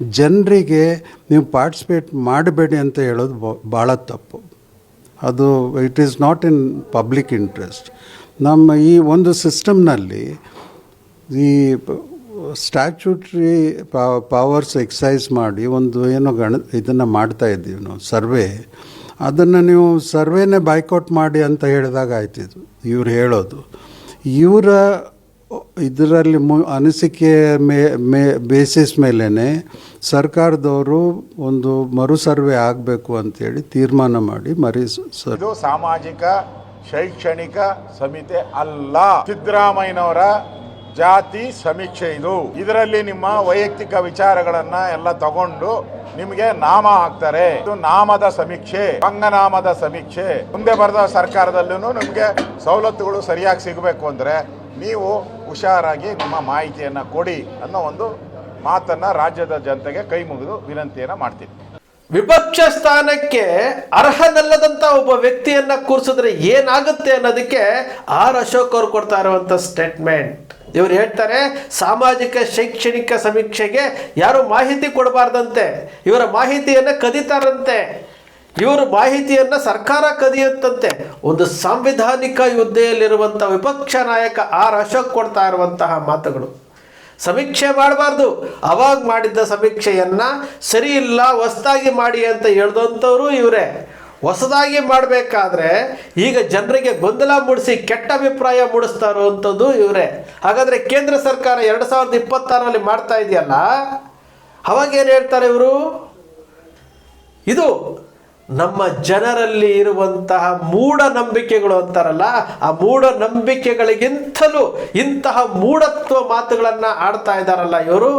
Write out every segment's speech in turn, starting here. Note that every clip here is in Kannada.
ಜನರಿಗೆ ನೀವು ಪಾರ್ಟಿಸಿಪೇಟ್ ಮಾಡಬೇಡಿ ಅಂತ ಹೇಳೋದು ಭಾಳ ತಪ್ಪು. ಅದು it is not in public interest ನಮ್ಮ ಈ ಒಂದು ಸಿಸ್ಟಮ್ನಲ್ಲಿ ಈ ಸ್ಟ್ಯಾಚ್ಯೂಟ್ರಿ ಪವರ್ಸ್ ಎಕ್ಸೈಸ್ ಮಾಡಿ ಒಂದು ಏನೋ ಗಣ, ಇದನ್ನು ಮಾಡ್ತಾ ಇದ್ದೀವಿ ನಾವು, ಸರ್ವೆ. ಅದನ್ನು ನೀವು ಸರ್ವೇನೇ ಬಾಯ್ಕೌಟ್ ಮಾಡಿ ಅಂತ ಹೇಳಿದಾಗ ಆಯ್ತಿದ್ದು ಇವ್ರು ಹೇಳೋದು. ಇವರ ಇದರಲ್ಲಿ ಮು, ಅನಿಸಿಕೆ ಮೇ ಮೇ ಬೇಸಿಸ್ ಮೇಲೇ ಸರ್ಕಾರದವರು ಒಂದು ಮರು ಸರ್ವೆ ಆಗಬೇಕು ಅಂತೇಳಿ ತೀರ್ಮಾನ ಮಾಡಿ ಮರಿ ಸರ್, ಇದು ಸಾಮಾಜಿಕ, ಶೈಕ್ಷಣಿಕ ಸಮಿತಿ ಅಲ್ಲ. ಸಿದ್ದರಾಮಯ್ಯನವರ ಜಾತಿ ಸಮೀಕ್ಷೆ ಇದು. ಇದರಲ್ಲಿ ನಿಮ್ಮ ವೈಯಕ್ತಿಕ ವಿಚಾರಗಳನ್ನ ಎಲ್ಲ ತಗೊಂಡು ನಿಮಗೆ ನಾಮ ಹಾಕ್ತಾರೆ. ಇದು ನಾಮದ ಸಮೀಕ್ಷೆ ಅಂಗನಾಮದ ಸಮೀಕ್ಷೆ. ಮುಂದೆ ಬರೆದ ಸರ್ಕಾರದಲ್ಲೂ ನಿಮಗೆ ಸವಲತ್ತುಗಳು ಸರಿಯಾಗಿ ಸಿಗಬೇಕು ಅಂದರೆ ನೀವು ಹುಷಾರಾಗಿ ನಮ್ಮ ಮಾಹಿತಿಯನ್ನ ಕೊಡಿ ಅನ್ನೋ ಒಂದು ಮಾತನ್ನು ರಾಜ್ಯದ ಜನತೆಗೆ ಕೈ ಮುಗಿದು ವಿನಂತಿಯನ್ನ ಮಾಡ್ತೀನಿ. ವಿಪಕ್ಷ ಸ್ಥಾನಕ್ಕೆ ಅರ್ಹನಲ್ಲದಂತ ಒಬ್ಬ ವ್ಯಕ್ತಿಯನ್ನ ಕೂರಿಸಿದ್ರೆ ಏನಾಗುತ್ತೆ ಅನ್ನೋದಕ್ಕೆ ಆರ್ ಅಶೋಕ್ ಅವರು ಕೊಡ್ತಾ ಇರುವಂತ ಸ್ಟೇಟ್ಮೆಂಟ್ ಇವ್ರು ಹೇಳ್ತಾರೆ, ಸಾಮಾಜಿಕ ಶೈಕ್ಷಣಿಕ ಸಮೀಕ್ಷೆಗೆ ಯಾರು ಮಾಹಿತಿ ಕೊಡಬಾರ್ದಂತೆ, ಇವರ ಮಾಹಿತಿಯನ್ನ ಕದೀತಾರಂತೆ. ಇವರು ಮಾಹಿತಿಯನ್ನು ಸರ್ಕಾರ ಕದಿಯುತ್ತಂತೆ. ಒಂದು ಸಾಂವಿಧಾನಿಕ ಹುದ್ದೆಯಲ್ಲಿರುವಂಥ ವಿಪಕ್ಷ ನಾಯಕ ಆರ್ ಅಶೋಕ್ ಕೊಡ್ತಾ ಇರುವಂತಹ ಮಾತುಗಳು. ಸಮೀಕ್ಷೆ ಮಾಡಬಾರ್ದು. ಅವಾಗ ಮಾಡಿದ್ದ ಸಮೀಕ್ಷೆಯನ್ನ ಸರಿ ಇಲ್ಲ, ಹೊಸದಾಗಿ ಮಾಡಿ ಅಂತ ಹೇಳ್ದಂಥವ್ರು ಇವರೇ. ಹೊಸದಾಗಿ ಮಾಡಬೇಕಾದ್ರೆ ಈಗ ಜನರಿಗೆ ಗೊಂದಲ ಮೂಡಿಸಿ ಕೆಟ್ಟ ಅಭಿಪ್ರಾಯ ಮೂಡಿಸ್ತಾ ಇರುವಂಥದ್ದು ಇವರೇ. ಹಾಗಾದರೆ ಕೇಂದ್ರ ಸರ್ಕಾರ ಎರಡು ಸಾವಿರದ ಇಪ್ಪತ್ತಾರರಲ್ಲಿ ಮಾಡ್ತಾ ಇದೆಯಲ್ಲ? ಅವಾಗೇನು ಹೇಳ್ತಾರೆ ಇವರು? ಇದು ನಮ್ಮ ಜನರಲ್ಲಿ ಇರುವಂತಹ ಮೂಢನಂಬಿಕೆಗಳು ಅಂತಾರಲ್ಲ, ಆ ಮೂಢನಂಬಿಕೆಗಳಿಗಿಂತಲೂ ಇಂತಹ ಮೂಢತ್ವ ಮಾತುಗಳನ್ನು ಆಡ್ತಾ ಇದ್ದಾರಲ್ಲ ಇವರು.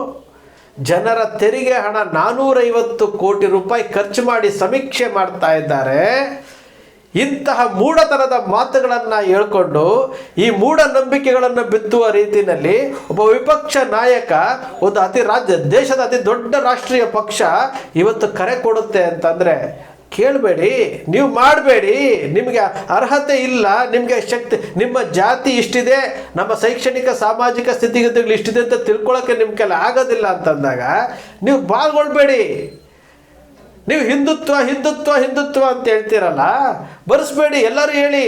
ಜನರ ತೆರಿಗೆ ಹಣ ನಾನೂರೈವತ್ತು ಕೋಟಿ ರೂಪಾಯಿ ಖರ್ಚು ಮಾಡಿ ಸಮೀಕ್ಷೆ ಮಾಡ್ತಾ ಇದ್ದಾರೆ. ಇಂತಹ ಮೂಢತನದ ಮಾತುಗಳನ್ನು ಹೇಳ್ಕೊಂಡು ಈ ಮೂಢನಂಬಿಕೆಗಳನ್ನು ಬಿತ್ತುವ ರೀತಿಯಲ್ಲಿ ಒಬ್ಬ ವಿಪಕ್ಷ ನಾಯಕ, ಒಂದು ಅತಿ ರಾಜ್ಯ, ದೇಶದ ಅತಿ ದೊಡ್ಡ ರಾಷ್ಟ್ರೀಯ ಪಕ್ಷ ಇವತ್ತು ಕರೆ ಕೊಡುತ್ತೆ ಅಂತಂದರೆ ಕೇಳಬೇಡಿ, ನೀವು ಮಾಡಬೇಡಿ. ನಿಮಗೆ ಅರ್ಹತೆ ಇಲ್ಲ, ನಿಮಗೆ ಶಕ್ತಿ, ನಿಮ್ಮ ಜಾತಿ ಇಷ್ಟಿದೆ, ನಮ್ಮ ಶೈಕ್ಷಣಿಕ, ಸಾಮಾಜಿಕ ಸ್ಥಿತಿಗತಿಗಳು ಇಷ್ಟಿದೆ ಅಂತ ತಿಳ್ಕೊಳಕ್ಕೆ ನಿಮ್ಮ ಕೆಲ ಆಗೋದಿಲ್ಲ ಅಂತಂದಾಗ ನೀವು ಪಾಲ್ಗೊಳ್ಬೇಡಿ ನೀವು ಹಿಂದುತ್ವ ಹಿಂದುತ್ವ ಹಿಂದುತ್ವ ಅಂತ ಹೇಳ್ತೀರಲ್ಲ, ಬರೆಸ್ಬೇಡಿ, ಎಲ್ಲರೂ ಹೇಳಿ.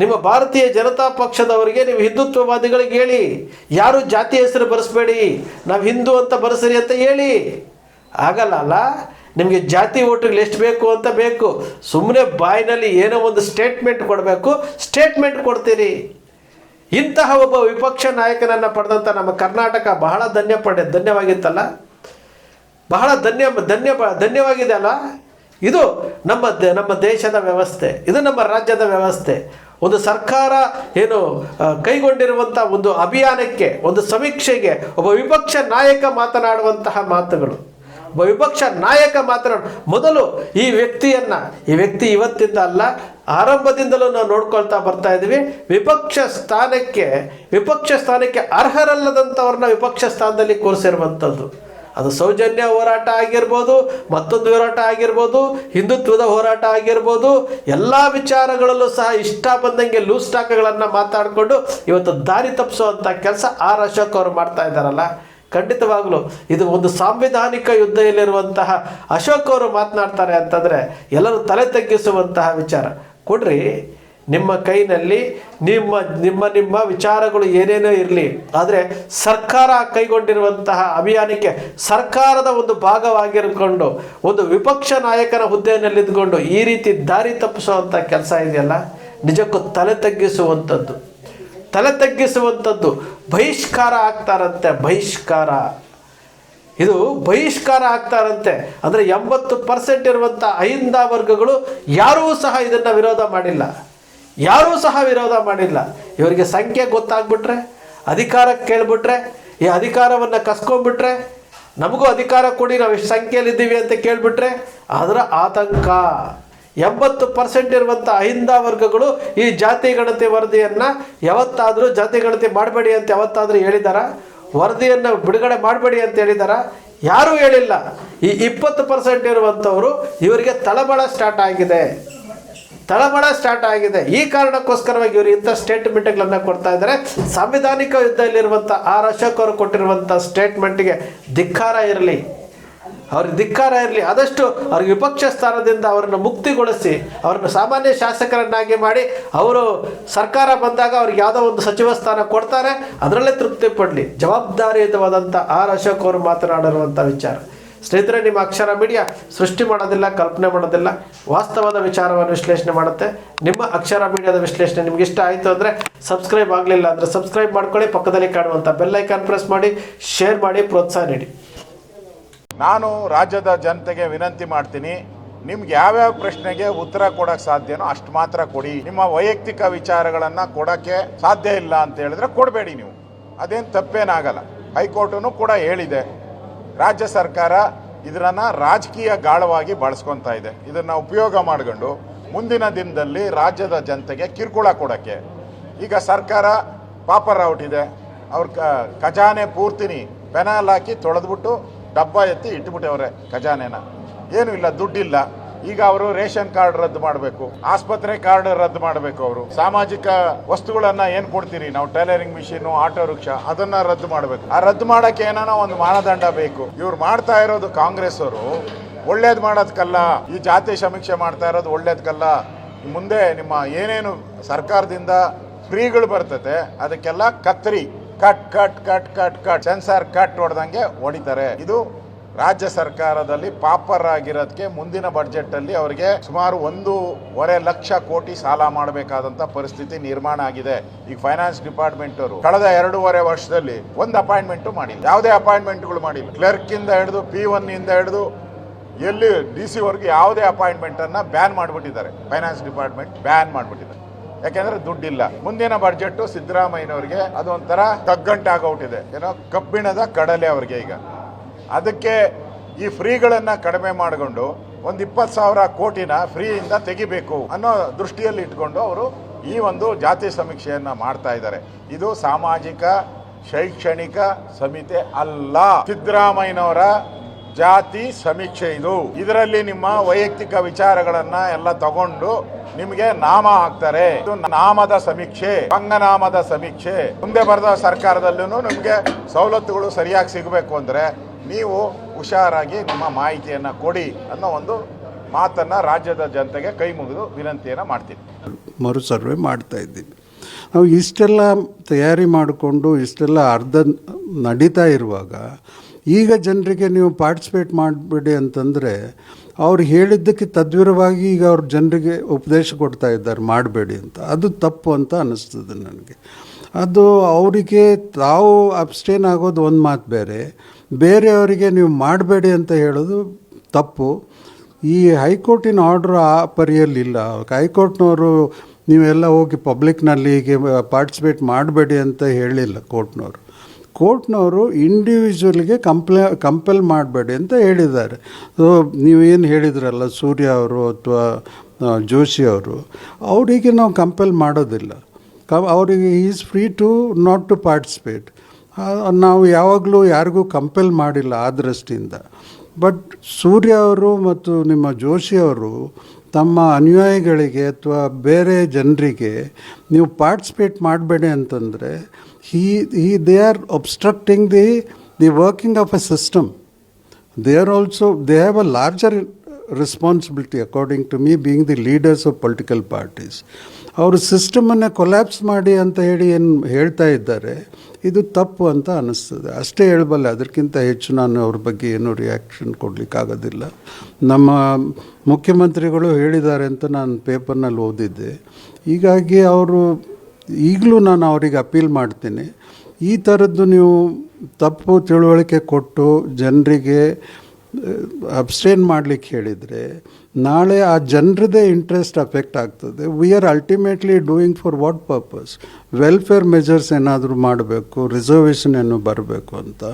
ನಿಮ್ಮ ಭಾರತೀಯ ಜನತಾ ಪಕ್ಷದವರಿಗೆ ನೀವು ಹಿಂದುತ್ವವಾದಿಗಳಿಗೆ ಹೇಳಿ. ಯಾರು ಜಾತಿ ಹೆಸರು ಬರೆಸ್ಬೇಡಿ, ನಾವು ಹಿಂದೂ ಅಂತ ಬರೆಸ್ರಿ ಅಂತ ಹೇಳಿ. ಆಗಲ್ಲ ಅಲ್ಲ? ನಿಮಗೆ ಜಾತಿ ಓಟುಗಳು ಎಷ್ಟು ಬೇಕು ಅಂತ ಬೇಕು. ಸುಮ್ಮನೆ ಬಾಯಿನಲ್ಲಿ ಏನೋ ಒಂದು ಸ್ಟೇಟ್ಮೆಂಟ್ ಕೊಡಬೇಕು. ಸ್ಟೇಟ್ಮೆಂಟ್ ಕೊಡ್ತೀರಿ. ಇಂತಹ ಒಬ್ಬ ವಿಪಕ್ಷ ನಾಯಕನನ್ನು ಪಡೆದಂಥ ನಮ್ಮ ಕರ್ನಾಟಕ ಬಹಳ ಧನ್ಯ ಪಡೆ, ಧನ್ಯವಾಗಿತ್ತಲ್ಲ? ಬಹಳ ಧನ್ಯ ಧನ್ಯ, ಧನ್ಯವಾಗಿದೆ ಅಲ್ಲ? ಇದು ನಮ್ಮ ನಮ್ಮ ದೇಶದ ವ್ಯವಸ್ಥೆ. ಇದು ನಮ್ಮ ರಾಜ್ಯದ ವ್ಯವಸ್ಥೆ. ಒಂದು ಸರ್ಕಾರ ಏನು ಕೈಗೊಂಡಿರುವಂಥ ಒಂದು ಅಭಿಯಾನಕ್ಕೆ, ಒಂದು ಸಮೀಕ್ಷೆಗೆ ಒಬ್ಬ ವಿಪಕ್ಷ ನಾಯಕ ಮಾತನಾಡುವಂತಹ ಮಾತುಗಳು. ವಿಪಕ್ಷ ನಾಯಕ ಮಾತ್ರ ಮೊದಲು ಈ ವ್ಯಕ್ತಿಯನ್ನ, ಈ ವ್ಯಕ್ತಿ ಇವತ್ತಿಂದ ಅಲ್ಲ, ಆರಂಭದಿಂದಲೂ ನಾವು ನೋಡ್ಕೊಳ್ತಾ ಬರ್ತಾ ಇದ್ದೀವಿ. ವಿಪಕ್ಷ ಸ್ಥಾನಕ್ಕೆ ವಿಪಕ್ಷ ಸ್ಥಾನಕ್ಕೆ ಅರ್ಹರಲ್ಲದಂಥವ್ರನ್ನ ವಿಪಕ್ಷ ಸ್ಥಾನದಲ್ಲಿ ಕೂರಿಸಿರುವಂಥದ್ದು. ಅದು ಸೌಜನ್ಯ ಹೋರಾಟ ಆಗಿರ್ಬೋದು, ಮತ್ತೊಂದು ಹೋರಾಟ ಆಗಿರ್ಬೋದು, ಹಿಂದುತ್ವದ ಹೋರಾಟ ಆಗಿರ್ಬೋದು, ಎಲ್ಲ ವಿಚಾರಗಳಲ್ಲೂ ಸಹ ಇಷ್ಟ ಬಂದಂಗೆ ಲೂಸ್ ಟಾಕ್ಗಳನ್ನು ಮಾತಾಡಿಕೊಂಡು ಇವತ್ತು ದಾರಿ ತಪ್ಪಿಸುವಂಥ ಕೆಲಸ ಆರ್ ಅಶೋಕ್ ಅವರು ಮಾಡ್ತಾ ಇದ್ದಾರಲ್ಲ. ಖಂಡಿತವಾಗ್ಲೂ ಇದು ಒಂದು ಸಾಂವಿಧಾನಿಕ ಯುದ್ಧದಲ್ಲಿರುವಂತಹ ಅಶೋಕ್ ಅವರು ಮಾತನಾಡ್ತಾರೆ ಅಂತಂದರೆ ಎಲ್ಲರೂ ತಲೆ ತಗ್ಗಿಸುವಂತಹ ವಿಚಾರ. ಕೊಡ್ರಿ, ನಿಮ್ಮ ಕೈನಲ್ಲಿ ನಿಮ್ಮ ನಿಮ್ಮ ನಿಮ್ಮ ವಿಚಾರಗಳು ಏನೇನೋ ಇರಲಿ, ಆದರೆ ಸರ್ಕಾರ ಕೈಗೊಂಡಿರುವಂತಹ ಅಭಿಯಾನಕ್ಕೆ ಸರ್ಕಾರದ ಒಂದು ಭಾಗವಾಗಿರ್ಕೊಂಡು, ಒಂದು ವಿಪಕ್ಷ ನಾಯಕನ ಹುದ್ದೆಯಲ್ಲಿದ್ದುಕೊಂಡು ಈ ರೀತಿ ದಾರಿ ತಪ್ಪಿಸುವಂಥ ಕೆಲಸ ಇದೆಯಲ್ಲ? ನಿಜಕ್ಕೂ ತಲೆ ತಗ್ಗಿಸುವಂಥದ್ದು. ತಲೆ ತಗ್ಗಿಸುವಂಥದ್ದು ಬಹಿಷ್ಕಾರ ಆಗ್ತಾರಂತೆ, ಬಹಿಷ್ಕಾರ. ಇದು ಬಹಿಷ್ಕಾರ ಆಗ್ತಾರಂತೆ. ಅಂದರೆ ಎಂಬತ್ತು ಪರ್ಸೆಂಟ್ ಇರುವಂಥ ಅಹಿಂದ ವರ್ಗಗಳು ಯಾರೂ ಸಹ ಇದನ್ನು ವಿರೋಧ ಮಾಡಿಲ್ಲ. ಯಾರೂ ಸಹ ವಿರೋಧ ಮಾಡಿಲ್ಲ. ಇವರಿಗೆ ಸಂಖ್ಯೆ ಗೊತ್ತಾಗ್ಬಿಟ್ರೆ, ಅಧಿಕಾರ ಕೇಳಿಬಿಟ್ರೆ, ಈ ಅಧಿಕಾರವನ್ನು ಕಸ್ಕೊಂಡ್ಬಿಟ್ರೆ, ನಮಗೂ ಅಧಿಕಾರ ಕೊಡಿ, ನಾವು ಎಷ್ಟು ಸಂಖ್ಯೆಯಲ್ಲಿದ್ದೀವಿ ಅಂತ ಕೇಳಿಬಿಟ್ರೆ, ಅದರ ಆತಂಕ. ಎಂಬತ್ತು ಪರ್ಸೆಂಟ್ ಇರುವಂಥ ಅಹಿಂದ ವರ್ಗಗಳು ಈ ಜಾತಿ ಗಣತಿ ವರದಿಯನ್ನು ಯಾವತ್ತಾದರೂ ಜಾತಿ ಗಣತಿ ಮಾಡಬೇಡಿ ಅಂತ ಯಾವತ್ತಾದರೂ ಹೇಳಿದಾರ? ವರದಿಯನ್ನು ಬಿಡುಗಡೆ ಮಾಡಬೇಡಿ ಅಂತ ಹೇಳಿದಾರ? ಯಾರೂ ಹೇಳಿಲ್ಲ. ಈ ಇಪ್ಪತ್ತು ಪರ್ಸೆಂಟ್ ಇರುವಂಥವರು ಇವರಿಗೆ ತಳಬಳ ಸ್ಟಾರ್ಟ್ ಆಗಿದೆ. ತಳಬಳ ಸ್ಟಾರ್ಟ್ ಆಗಿದೆ. ಈ ಕಾರಣಕ್ಕೋಸ್ಕರವಾಗಿ ಇವರು ಇಂಥ ಸ್ಟೇಟ್ಮೆಂಟ್ಗಳನ್ನು ಕೊಡ್ತಾ ಇದ್ದಾರೆ ಸಾಂವಿಧಾನಿಕ ಯುದ್ಧದಲ್ಲಿರುವಂಥ ಆರ್ ಅಶೋಕ್ ಅವರು ಕೊಟ್ಟಿರುವಂಥ ಸ್ಟೇಟ್ಮೆಂಟ್ಗೆ ಧಿಕ್ಕಾರ ಇರಲಿ. ಅವ್ರಿಗೆ ಧಿಕ್ಕಾರ ಇರಲಿ, ಆದಷ್ಟು ಅವ್ರಿಗೆ ವಿಪಕ್ಷ ಸ್ಥಾನದಿಂದ ಅವರನ್ನು ಮುಕ್ತಿಗೊಳಿಸಿ, ಅವರನ್ನು ಸಾಮಾನ್ಯ ಶಾಸಕರನ್ನಾಗಿ ಮಾಡಿ, ಅವರು ಸರ್ಕಾರ ಬಂದಾಗ ಅವ್ರಿಗೆ ಯಾವುದೋ ಒಂದು ಸಚಿವ ಸ್ಥಾನ ಕೊಡ್ತಾರೆ, ಅದರಲ್ಲೇ ತೃಪ್ತಿ ಪಡಲಿ. ಜವಾಬ್ದಾರಿಯುತವಾದಂಥ ಆರ್ ಅಶೋಕ್ ಅವರು ಮಾತನಾಡಿರುವಂಥ ವಿಚಾರ. ಸ್ನೇಹಿತರೆ, ನಿಮ್ಮ ಅಕ್ಷರ ಮೀಡಿಯಾ ಸೃಷ್ಟಿ ಮಾಡೋದಿಲ್ಲ, ಕಲ್ಪನೆ ಮಾಡೋದಿಲ್ಲ, ವಾಸ್ತವದ ವಿಚಾರವನ್ನು ವಿಶ್ಲೇಷಣೆ ಮಾಡುತ್ತೆ. ನಿಮ್ಮ ಅಕ್ಷರ ಮೀಡಿಯಾದ ವಿಶ್ಲೇಷಣೆ ನಿಮ್ಗೆ ಇಷ್ಟ ಆಯಿತು ಅಂದರೆ ಸಬ್ಸ್ಕ್ರೈಬ್ ಆಗಲಿಲ್ಲ ಅಂದರೆ ಸಬ್ಸ್ಕ್ರೈಬ್ ಮಾಡ್ಕೊಳ್ಳಿ, ಪಕ್ಕದಲ್ಲಿ ಕಾಣುವಂಥ ಬೆಲ್ಲೈಕಾನ್ ಪ್ರೆಸ್ ಮಾಡಿ, ಶೇರ್ ಮಾಡಿ, ಪ್ರೋತ್ಸಾಹ ನೀಡಿ. ನಾನು ರಾಜ್ಯದ ಜನತೆಗೆ ವಿನಂತಿ ಮಾಡ್ತೀನಿ, ನಿಮ್ಗೆ ಯಾವ್ಯಾವ ಪ್ರಶ್ನೆಗೆ ಉತ್ತರ ಕೊಡಕ್ ಸಾಧ್ಯನೋ ಅಷ್ಟು ಮಾತ್ರ ಕೊಡಿ. ನಿಮ್ಮ ವೈಯಕ್ತಿಕ ವಿಚಾರಗಳನ್ನ ಕೊಡಕ್ಕೆ ಸಾಧ್ಯ ಇಲ್ಲ ಅಂತ ಹೇಳಿದ್ರೆ ಕೊಡಬೇಡಿ ನೀವು. ಅದೇನು ತಪ್ಪೇನಾಗಲ್ಲ. ಹೈಕೋರ್ಟನು ಕೂಡ ಹೇಳಿದೆ. ರಾಜ್ಯ ಸರ್ಕಾರ ಇದನ್ನ ರಾಜಕೀಯ ಗಾಳವಾಗಿ ಬಳಸ್ಕೊತಾ ಇದೆ. ಇದನ್ನ ಉಪಯೋಗ ಮಾಡ್ಕೊಂಡು ಮುಂದಿನ ದಿನದಲ್ಲಿ ರಾಜ್ಯದ ಜನತೆಗೆ ಕಿರುಕುಳ ಕೊಡಕ್ಕೆ. ಈಗ ಸರ್ಕಾರ ಪಾಪರ್ ಔಟ್ ಇದೆ. ಅವ್ರ ಖಜಾನೆ ಪೂರ್ತಿನಿ. ಪೆನಾಲ್ ಹಾಕಿ ತೊಳೆದ್ಬಿಟ್ಟು ಡಬ್ಬ ಎತ್ತಿ ಇಟ್ಬಿಟ್ಟವ್ರೆ ಖಜಾನೆನ. ಏನೂ ಇಲ್ಲ, ದುಡ್ಡಿಲ್ಲ. ಈಗ ಅವರು ರೇಷನ್ ಕಾರ್ಡ್ ರದ್ದು ಮಾಡಬೇಕು. ಆಸ್ಪತ್ರೆ ಕಾರ್ಡ್ ರದ್ದು ಮಾಡಬೇಕು ಅವರು. ಸಾಮಾಜಿಕ ವಸ್ತುಗಳನ್ನ ಏನ್ ಕೊಡ್ತೀರಿ? ನಾವು ಟೈಲರಿಂಗ್ ಮಿಷಿನ್ ಆಟೋ ರಿಕ್ಷಾ, ಅದನ್ನ ರದ್ದು ಮಾಡಬೇಕು. ಆ ರದ್ದು ಮಾಡಕ್ಕೆ ಏನಾನ ಒಂದು ಮಾನದಂಡ ಬೇಕು. ಇವ್ರು ಮಾಡ್ತಾ ಇರೋದು ಕಾಂಗ್ರೆಸ್ ಅವರು ಒಳ್ಳೇದು ಮಾಡೋದಕ್ಕಲ್ಲ ಈ ಜಾತಿ ಸಮೀಕ್ಷೆ ಮಾಡ್ತಾ ಇರೋದು ಒಳ್ಳೇದಕ್ಕಲ್ಲ ಮುಂದೆ ನಿಮ್ಮ ಏನೇನು ಸರ್ಕಾರದಿಂದ ಫ್ರೀಗಳು ಬರ್ತತೆ, ಅದಕ್ಕೆಲ್ಲ ಕತ್ರಿ. Cut cut cut cut cut, censor cut ಹೊಡೆದಂಗೆ ಹೊಡಿತಾರೆ. ಇದು ರಾಜ್ಯ ಸರ್ಕಾರದಲ್ಲಿ ಪಾಪರ್ ಆಗಿರೋದಕ್ಕೆ ಮುಂದಿನ ಬಜೆಟ್ ಅಲ್ಲಿ ಅವರಿಗೆ ಸುಮಾರು ಒಂದೂವರೆ ಲಕ್ಷ ಕೋಟಿ ಸಾಲ ಮಾಡಬೇಕಾದಂತ ಪರಿಸ್ಥಿತಿ ನಿರ್ಮಾಣ ಆಗಿದೆ. ಈಗ ಫೈನಾನ್ಸ್ ಡಿಪಾರ್ಟ್ಮೆಂಟ್ ಅವರು ಕಳೆದ ಎರಡೂವರೆ ವರ್ಷದಲ್ಲಿ ಒಂದು ಅಪಾಯಿಂಟ್ಮೆಂಟ್ ಮಾಡಿಲ್ಲ. ಯಾವುದೇ ಅಪಾಯಿಂಟ್ಮೆಂಟ್ಗಳು ಮಾಡಿಲ್ಲ. ಕ್ಲರ್ಕ್ ಇಂದ ಹಿಡಿದು, ಪಿ ಒನ್ ಇಂದ ಹಿಡಿದು, ಎಲ್ಲಿ ಡಿ ಸಿ ವರ್ಗೂ ಯಾವುದೇ ಅಪಾಯಿಂಟ್ಮೆಂಟ್ ಅನ್ನ ಬ್ಯಾನ್ ಮಾಡಿಬಿಟ್ಟಿದ್ದಾರೆ. ಫೈನಾನ್ಸ್ ಡಿಪಾರ್ಟ್ಮೆಂಟ್ ಬ್ಯಾನ್ ಮಾಡಿಬಿಟ್ಟಿದ್ದಾರೆ. ಯಾಕೆಂದ್ರೆ ದುಡ್ಡಿಲ್ಲ. ಮುಂದಿನ ಬಡ್ಜೆಟ್ ಸಿದ್ದರಾಮಯ್ಯನವರಿಗೆ ಅದೊಂಥರ ಕಗ್ಗಂಟಾಗೋಟಿದೆ ಏನೋ ಕಬ್ಬಿಣದ ಕಡಲೆ ಅವ್ರಿಗೆ ಈಗ. ಅದಕ್ಕೆ ಈ ಫ್ರೀಗಳನ್ನ ಕಡಿಮೆ ಮಾಡಿಕೊಂಡು ಒಂದು ಇಪ್ಪತ್ತು ಸಾವಿರ ಕೋಟಿನ ಫ್ರೀಯಿಂದ ತೆಗಿಬೇಕು ಅನ್ನೋ ದೃಷ್ಟಿಯಲ್ಲಿ ಇಟ್ಕೊಂಡು ಅವರು ಈ ಒಂದು ಜಾತಿ ಸಮೀಕ್ಷೆಯನ್ನು ಮಾಡ್ತಾ ಇದ್ದಾರೆ. ಇದು ಸಾಮಾಜಿಕ, ಶೈಕ್ಷಣಿಕ ಸಮಿತಿ ಅಲ್ಲ. ಸಿದ್ದರಾಮಯ್ಯನವರ ಜಾತಿ ಸಮೀಕ್ಷೆ ಇದು. ಇದರಲ್ಲಿ ನಿಮ್ಮ ವೈಯಕ್ತಿಕ ವಿಚಾರಗಳನ್ನ ಎಲ್ಲ ತಗೊಂಡು ನಿಮಗೆ ನಾಮ ಹಾಕ್ತಾರೆ. ಇದು ನಾಮದ ಸಮೀಕ್ಷೆ ಅಂಗನಾಮದ ಸಮೀಕ್ಷೆ. ಮುಂದೆ ಬರೆದ ಸರ್ಕಾರದಲ್ಲೂ ನಿಮಗೆ ಸವಲತ್ತುಗಳು ಸರಿಯಾಗಿ ಸಿಗಬೇಕು ಅಂದರೆ ನೀವು ಹುಷಾರಾಗಿ ನಿಮ್ಮ ಮಾಹಿತಿಯನ್ನು ಕೊಡಿ ಅನ್ನೋ ಒಂದು ಮಾತನ್ನ ರಾಜ್ಯದ ಜನತೆಗೆ ಕೈ ಮುಗಿದು ವಿನಂತಿಯನ್ನು ಮಾಡ್ತೀನಿ. ಮರು ಸರ್ವೆ ಮಾಡ್ತಾ ಇದ್ದೀವಿ. ನಾವು ಇಷ್ಟೆಲ್ಲ ತಯಾರಿ ಮಾಡಿಕೊಂಡು ಇಷ್ಟೆಲ್ಲ ಅರ್ಧ ನಡೀತಾ ಇರುವಾಗ ಈಗ ಜನರಿಗೆ ನೀವು ಪಾರ್ಟಿಸಿಪೇಟ್ ಮಾಡಬೇಡಿ ಅಂತಂದರೆ ಅವ್ರು ಹೇಳಿದ್ದಕ್ಕೆ ತದ್ವಿರವಾಗಿ ಈಗ ಅವ್ರ ಜನರಿಗೆ ಉಪದೇಶ ಕೊಡ್ತಾ ಇದ್ದಾರೆ, ಮಾಡಬೇಡಿ ಅಂತ. ಅದು ತಪ್ಪು ಅಂತ ಅನ್ನಿಸ್ತದೆ ನನಗೆ. ಅದು ಅವರಿಗೆ ತಾವು ಅಬ್ಸ್ಟೇನ್ ಆಗೋದು ಒಂದು ಮಾತು ಬೇರೆ. ಬೇರೆಯವರಿಗೆ ನೀವು ಮಾಡಬೇಡಿ ಅಂತ ಹೇಳೋದು ತಪ್ಪು. ಈ ಹೈಕೋರ್ಟಿನ ಆರ್ಡ್ರ್ ಆ ಪರಿಯಲ್ಲಿಲ್ಲ ಹೈಕೋರ್ಟ್ನವರು ನೀವೆಲ್ಲ ಹೋಗಿ ಪಬ್ಲಿಕ್ನಲ್ಲಿ ಹೀಗೆ ಪಾರ್ಟಿಸಿಪೇಟ್ ಮಾಡಬೇಡಿ ಅಂತ ಹೇಳಿಲ್ಲ ಕೋರ್ಟ್ನವರು ಕೋರ್ಟ್ನವರು ಇಂಡಿವಿಜುವಲ್ಗೆ ಕಂಪ್ಲೇ, ಕಂಪೆಲ್ ಮಾಡಬೇಡಿ ಅಂತ ಹೇಳಿದ್ದಾರೆ. ಸೊ ನೀವೇನು ಹೇಳಿದ್ರಲ್ಲ, ಸೂರ್ಯ ಅವರು ಅಥವಾ ಜೋಶಿ ಅವರು, ಅವರಿಗೆ ನಾವು ಕಂಪೆಲ್ ಮಾಡೋದಿಲ್ಲ. ಕ ಅವರಿಗೆ is free to not to participate ನಾವು ಯಾವಾಗಲೂ ಯಾರಿಗೂ ಕಂಪೆಲ್ ಮಾಡಿಲ್ಲ ಆ ದೃಷ್ಟಿಯಿಂದ. ಬಟ್ ಸೂರ್ಯ ಅವರು ಮತ್ತು ನಿಮ್ಮ ಜೋಶಿ ಅವರು ತಮ್ಮ ಅನುಯಾಯಿಗಳಿಗೆ ಅಥವಾ ಬೇರೆ ಜನರಿಗೆ ನೀವು ಪಾರ್ಟಿಸಿಪೇಟ್ ಮಾಡಬೇಡಿ ಅಂತಂದರೆ he he they are obstructing the the working of a system they are also, they have a larger responsibility according to me being the leaders of political parties ಅವರು ಸಿಸ್ಟಮನ್ನು ಕೊಲ್ಯಾಪ್ಸ್ ಮಾಡಿ ಅಂತ ಹೇಳಿ ಏನು ಹೇಳ್ತಾ ಇದ್ದಾರೆ, ಇದು ತಪ್ಪು ಅಂತ ಅನ್ನಿಸ್ತದೆ. ಅಷ್ಟೇ ಹೇಳಬಲ್ಲ, ಅದಕ್ಕಿಂತ ಹೆಚ್ಚು ನಾನು ಅವ್ರ ಬಗ್ಗೆ ಏನೂ ರಿಯಾಕ್ಷನ್ ಕೊಡಲಿಕ್ಕಾಗೋದಿಲ್ಲ ನಮ್ಮ ಮುಖ್ಯಮಂತ್ರಿಗಳು ಹೇಳಿದ್ದಾರೆ ಅಂತ ನಾನು ಪೇಪರ್ನಲ್ಲಿ ಓದಿದ್ದೆ. ಹೀಗಾಗಿ ಅವರು ಈಗಲೂ ನಾನು ಅವರಿಗೆ ಅಪೀಲ್ ಮಾಡ್ತೀನಿ, ಈ ಥರದ್ದು ನೀವು ತಪ್ಪು ತಿಳುವಳಿಕೆ ಕೊಟ್ಟು ಜನರಿಗೆ ಅಬ್ಸ್ಟೇನ್ ಮಾಡಲಿಕ್ಕೆ ಹೇಳಿದರೆ, ನಾಳೆ ಆ ಜನರದೇ ಇಂಟ್ರೆಸ್ಟ್ ಅಫೆಕ್ಟ್ ಆಗ್ತದೆ. We are ultimately doing for what purpose welfare measures ಏನಾದರೂ ಮಾಡಬೇಕು ರಿಸರ್ವೇಷನ್ ಏನು ಬರಬೇಕು ಅಂತ.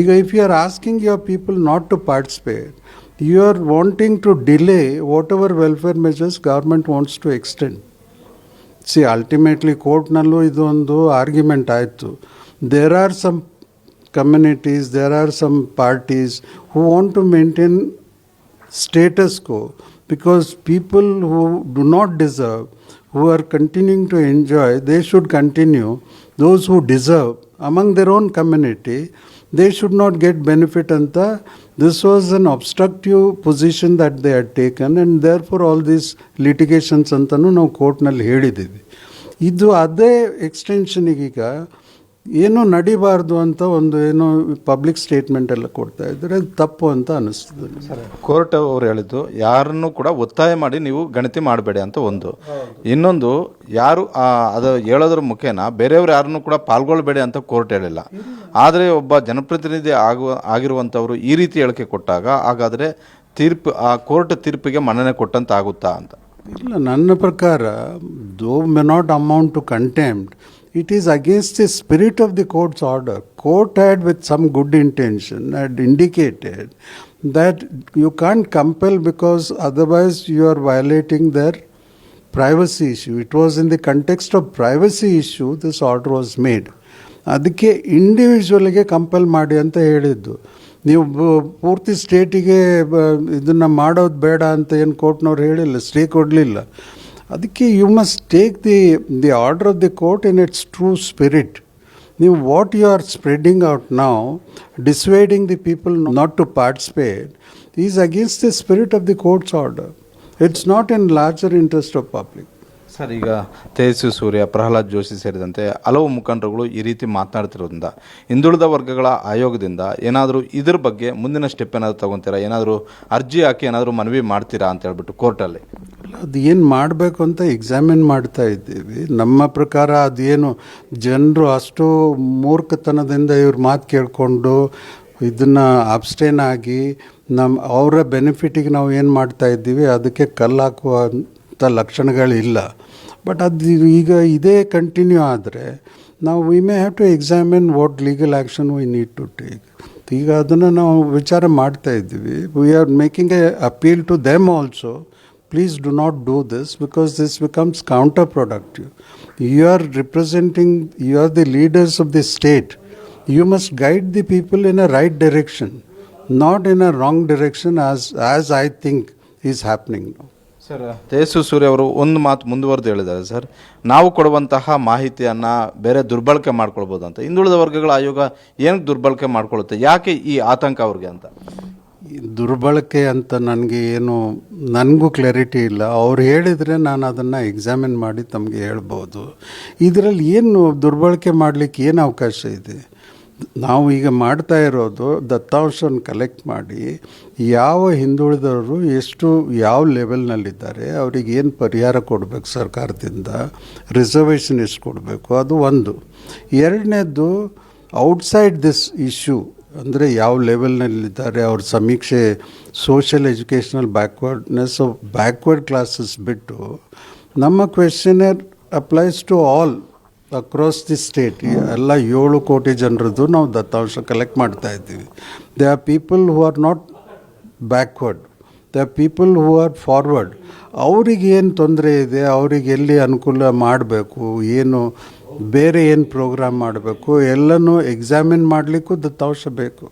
ಈಗ if you are asking your people not to participate you are wanting to delay whatever welfare measures government wants to extend see ultimately ಕೋರ್ಟ್ನಲ್ಲೂ ಇದೊಂದು ಆರ್ಗ್ಯುಮೆಂಟ್ ಆಯಿತು there are some communities there are some parties who want to maintain status quo because people who do not deserve who are continuing to enjoy they should continue those who deserve among their own community should not get benefit ಅಂತ. This was an obstructive position that they are taken and therefore all these litigations ಅಂತಲೂ ನಾವು ಕೋರ್ಟ್ನಲ್ಲಿ ಹೇಳಿದ್ದೀವಿ. ಇದು ಅದೇ ಎಕ್ಸ್ಟೆನ್ಷನಿಗೀಗ ಏನೂ ನಡಿಬಾರ್ದು ಅಂತ ಒಂದು ಏನೋ ಪಬ್ಲಿಕ್ ಸ್ಟೇಟ್ಮೆಂಟ್ ಎಲ್ಲ ಕೊಡ್ತಾ ಇದ್ದಾರೆ. ಅದು ತಪ್ಪು ಅಂತ ಅನಿಸ್ತದೆ. ಕೋರ್ಟ್ ಅವರು ಹೇಳಿದ್ದು ಯಾರನ್ನು ಕೂಡ ಒತ್ತಾಯ ಮಾಡಿ ನೀವು ಗಣತಿ ಮಾಡಬೇಡಿ ಅಂತ ಒಂದು. ಇನ್ನೊಂದು ಯಾರು ಅದು ಹೇಳೋದ್ರ ಮುಖೇನ ಬೇರೆಯವರು ಯಾರನ್ನು ಕೂಡ ಪಾಲ್ಗೊಳ್ಬೇಡಿ ಅಂತ ಕೋರ್ಟ್ ಹೇಳಿಲ್ಲ. ಆದರೆ ಒಬ್ಬ ಜನಪ್ರತಿನಿಧಿ ಆಗುವ ಆಗಿರುವಂಥವರು ಈ ರೀತಿ ಹೇಳಿಕೆ ಕೊಟ್ಟಾಗ ಹಾಗಾದರೆ ತೀರ್ಪು ಆ ಕೋರ್ಟ್ ತೀರ್ಪಿಗೆ ಮನ್ನಣೆ ಕೊಟ್ಟಂತ ಆಗುತ್ತಾ ಅಂತ? ಇಲ್ಲ ನನ್ನ ಪ್ರಕಾರ though may not amount to contempt it is against the spirit of the court's order court had with some good intention had indicated that you can't compel because otherwise you are violating their privacy issue. It was in the context of privacy issue this order was made. ಅದಕ್ಕೆ ಇಂಡಿವಿಜುವಲ್ಗೆ ಕಂಪೆಲ್ ಮಾಡಿ ಅಂತ ಹೇಳಿದ್ದು ನೀವು ಪೂರ್ತಿ ಸ್ಟೇಟಿಗೆ ಇದನ್ನು ಮಾಡೋದು ಬೇಡ ಅಂತ ಏನು ಕೋರ್ಟ್ನವ್ರು ಹೇಳಿಲ್ಲ ಸ್ಟೇ ಕೊಡಲಿಲ್ಲ ಅದಕ್ಕೆ you must take the the order of the court in its true spirit ನೀವು what you are spreading out ನಾವು dissuading the people not to participate is against the spirit of the court's order it's not in larger interest of public sir, ಈಗ ತೇಜಸ್ವಿ ಸೂರ್ಯ, ಪ್ರಹ್ಲಾದ್ ಜೋಶಿ ಸೇರಿದಂತೆ ಹಲವು ಮುಖಂಡರುಗಳು ಈ ರೀತಿ ಮಾತನಾಡ್ತಿರೋದ್ರಿಂದ, ಹಿಂದುಳಿದ ವರ್ಗಗಳ ಆಯೋಗದಿಂದ ಏನಾದರೂ ಇದ್ರ ಬಗ್ಗೆ ಮುಂದಿನ ಸ್ಟೆಪ್ ಏನಾದರೂ ತಗೊತೀರಾ? ಏನಾದರೂ ಅರ್ಜಿ ಹಾಕಿ ಏನಾದರೂ ಮನವಿ ಮಾಡ್ತೀರಾ ಅಂತ ಹೇಳ್ಬಿಟ್ಟು ಕೋರ್ಟಲ್ಲಿ ಅದು ಏನು ಮಾಡಬೇಕು ಅಂತ ಎಕ್ಸಾಮಿನ್ ಮಾಡ್ತಾ ಇದ್ದೀವಿ. ನಮ್ಮ ಪ್ರಕಾರ ಅದೇನು ಜನರು ಅಷ್ಟು ಮೂರ್ಖತನದಿಂದ ಇವ್ರ ಮಾತು ಕೇಳಿಕೊಂಡು ಇದನ್ನು ಅಬ್ಸ್ಟೇನ್ ಆಗಿ ನಮ್ಮ ಅವರ ಬೆನಿಫಿಟಿಗೆ ನಾವು ಏನು ಮಾಡ್ತಾ ಇದ್ದೀವಿ, ಅದಕ್ಕೆ ಕಲ್ಲು ಹಾಕುವಂಥ ಲಕ್ಷಣಗಳಿಲ್ಲ. ಬಟ್ ಅದು ಈಗ ಇದೇ ಕಂಟಿನ್ಯೂ ಆದರೆ ನಾವು we may have to examine what legal action we need to take ಈಗ ಅದನ್ನು ನಾವು ವಿಚಾರ ಮಾಡ್ತಾ ಇದ್ದೀವಿ. We are making a appeal to them also please do not do this because this becomes counterproductive. You are representing, you are the leaders of the state. You must guide the people in a right direction, not in a wrong direction as, as I think is happening now. Sir Tejasvi Surya ಅವರು ಒಂದು ಮಾತು ಮುಂದುವರೆದು ಹೇಳಿದ್ದಾರೆ ಸರ್ ನಾವು ಕೊಡುವಂತಹ ಮಾಹಿತಿಯನ್ನು ಬೇರೆ ದುರ್ಬಳಕೆ ಮಾಡ್ಕೊಳ್ಬೋದು ಅಂತ ಹಿಂದುಳಿದ ವರ್ಗಗಳ ಆಯೋಗ ಏನಕ್ಕೆ ದುರ್ಬಳಕೆ ಮಾಡ್ಕೊಳ್ಳುತ್ತೆ ಯಾಕೆ ಈ ಆತಂಕ ಅವ್ರಿಗೆ ಅಂತ ದುರ್ಬಳಕೆ ಅಂತ ನನಗೆ ಏನು, ನನಗೂ ಕ್ಲಾರಿಟಿ ಇಲ್ಲ. ಅವ್ರು ಹೇಳಿದರೆ ನಾನು ಅದನ್ನು ಎಕ್ಸಾಮಿನ್ ಮಾಡಿ ತಮಗೆ ಹೇಳ್ಬೋದು. ಇದರಲ್ಲಿ ಏನು ದುರ್ಬಳಕೆ ಮಾಡಲಿಕ್ಕೆ ಏನು ಅವಕಾಶ ಇದೆ? ನಾವು ಈಗ ಮಾಡ್ತಾ ಇರೋದು ದತ್ತಾಂಶನ ಕಲೆಕ್ಟ್ ಮಾಡಿ ಯಾವ ಹಿಂದುಳಿದವರು ಎಷ್ಟು, ಯಾವ ಲೆವೆಲ್ನಲ್ಲಿದ್ದಾರೆ ಅವ್ರಿಗೆ ಏನು ಪರಿಹಾರ ಕೊಡಬೇಕು ಸರ್ಕಾರದಿಂದ ರಿಸರ್ವೇಷನ್ ಎಷ್ಟು ಕೊಡಬೇಕು, ಅದು ಒಂದು. ಎರಡನೇದು ಔಟ್ಸೈಡ್ ದಿಸ್ ಇಶ್ಯೂ ಅಂದರೆ ಯಾವ ಲೆವೆಲ್ನಲ್ಲಿದ್ದಾರೆ ಅವ್ರ ಸಮೀಕ್ಷೆ social educational backwardness of backward classes ಬಿಟ್ಟು ನಮ್ಮ questionnaire applies to all across the state ಎಲ್ಲ ಏಳು ಕೋಟಿ ಜನರದ್ದು ನಾವು ದತ್ತಾಂಶ ಕಲೆಕ್ಟ್ ಮಾಡ್ತಾ ಇದ್ದೀವಿ. They are people who are not backward the people who are forward ಅವ್ರಿಗೆ ಏನು ತೊಂದರೆ ಇದೆ, ಅವ್ರಿಗೆ ಎಲ್ಲಿ ಅನುಕೂಲ ಮಾಡಬೇಕು, ಏನು ಬೇರೆ ಏನು ಪ್ರೋಗ್ರಾಮ್ ಮಾಡಬೇಕು, ಎಲ್ಲನೂ ಎಕ್ಸಾಮಿನ್ ಮಾಡಲಿಕ್ಕೂ ದತ್ತಾಂಶ ಬೇಕು.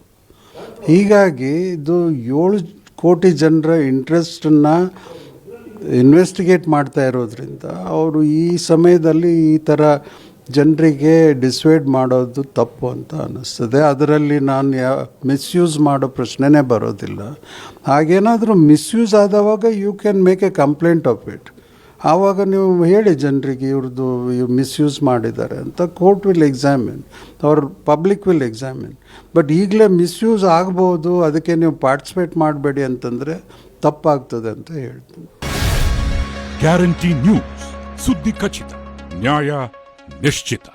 ಹೀಗಾಗಿ ಇದು ಏಳು ಕೋಟಿ ಜನರ ಇಂಟ್ರೆಸ್ಟನ್ನು ಇನ್ವೆಸ್ಟಿಗೇಟ್ ಮಾಡ್ತಾ ಇರೋದ್ರಿಂದ ಅವರು ಈ ಸಮಯದಲ್ಲಿ ಈ ಥರ ಜನರಿಗೆ ಡಿಸ್ವೈಡ್ ಮಾಡೋದು ತಪ್ಪು ಅಂತ ಅನ್ನಿಸ್ತದೆ. ಅದರಲ್ಲಿ ನಾನು ಯಾ ಮಿಸ್ಯೂಸ್ ಮಾಡೋ ಪ್ರಶ್ನೆನೇ ಬರೋದಿಲ್ಲ. ಹಾಗೇನಾದರೂ misuse ಆದವಾಗ you can make a complaint of it ಆವಾಗ ನೀವು ಹೇಳಿ ಜನರಿಗೆ ಇವ್ರದ್ದು ಮಿಸ್ಯೂಸ್ ಮಾಡಿದ್ದಾರೆ ಅಂತ ಕೋರ್ಟ್ ವಿಲ್ ಎಕ್ಸಾಮಿನ್, ಅವ್ರ ಪಬ್ಲಿಕ್ ವಿಲ್ ಎಕ್ಸಾಮಿನ್. ಬಟ್ ಈಗಲೇ ಮಿಸ್ಯೂಸ್ ಆಗ್ಬೋದು, ಅದಕ್ಕೆ ನೀವು ಪಾರ್ಟಿಸಿಪೇಟ್ ಮಾಡಬೇಡಿ ಅಂತಂದರೆ ತಪ್ಪಾಗ್ತದೆ ಅಂತ ಹೇಳ್ತೀನಿ. ಗ್ಯಾರಂಟಿ ನ್ಯೂಸ್, ಸುದ್ದಿ ಖಚಿತ, ನ್ಯಾಯ ನಿಶ್ಚಿತ.